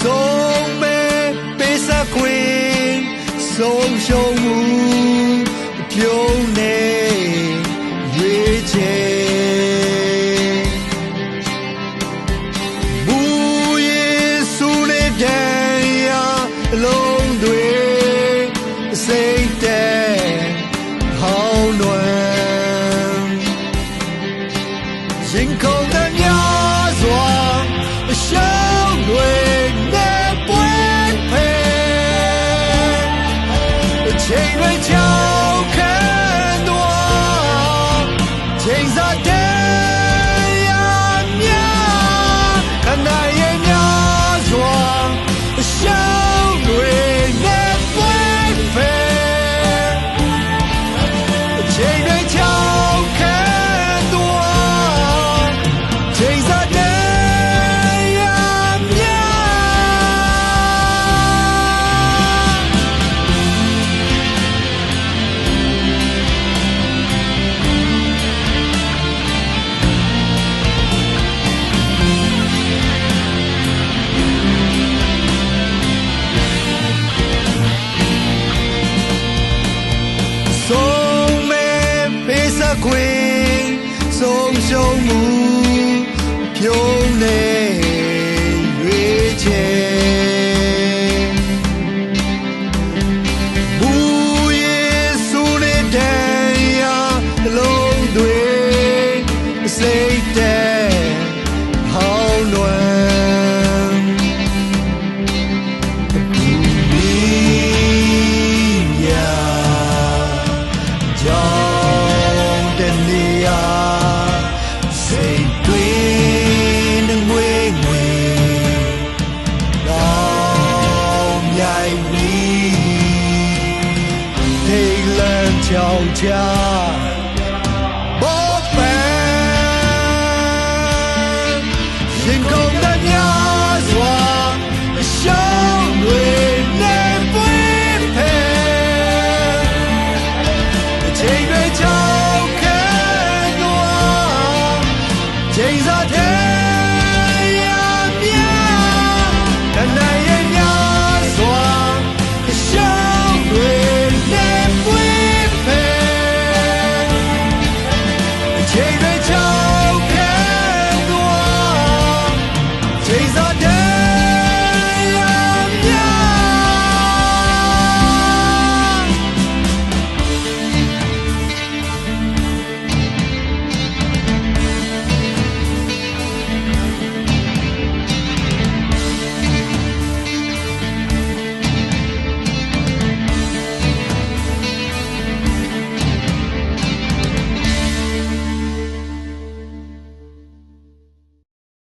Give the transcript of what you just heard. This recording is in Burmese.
ဆုံးမဲ့ပေးစခွင့်ဆုံးရှုံးမှုပြုံးနေရွေးချယ်ဘူယေဆုနဲ့တန်ရာအလုံးတွေစိတ်တဲ့ဟောင်းနွယ်ရင်ခုန်တဲ့များစွာအရှုံး ချိန်စား ခွင့်ဆုံးရှုံးမှုပြုံးနေရွေးချယ်ဘူယေဆုနဲ့တန်ရာအလုံးတွေစိတ်တဲ့ဟောင်းလွယ် Chào!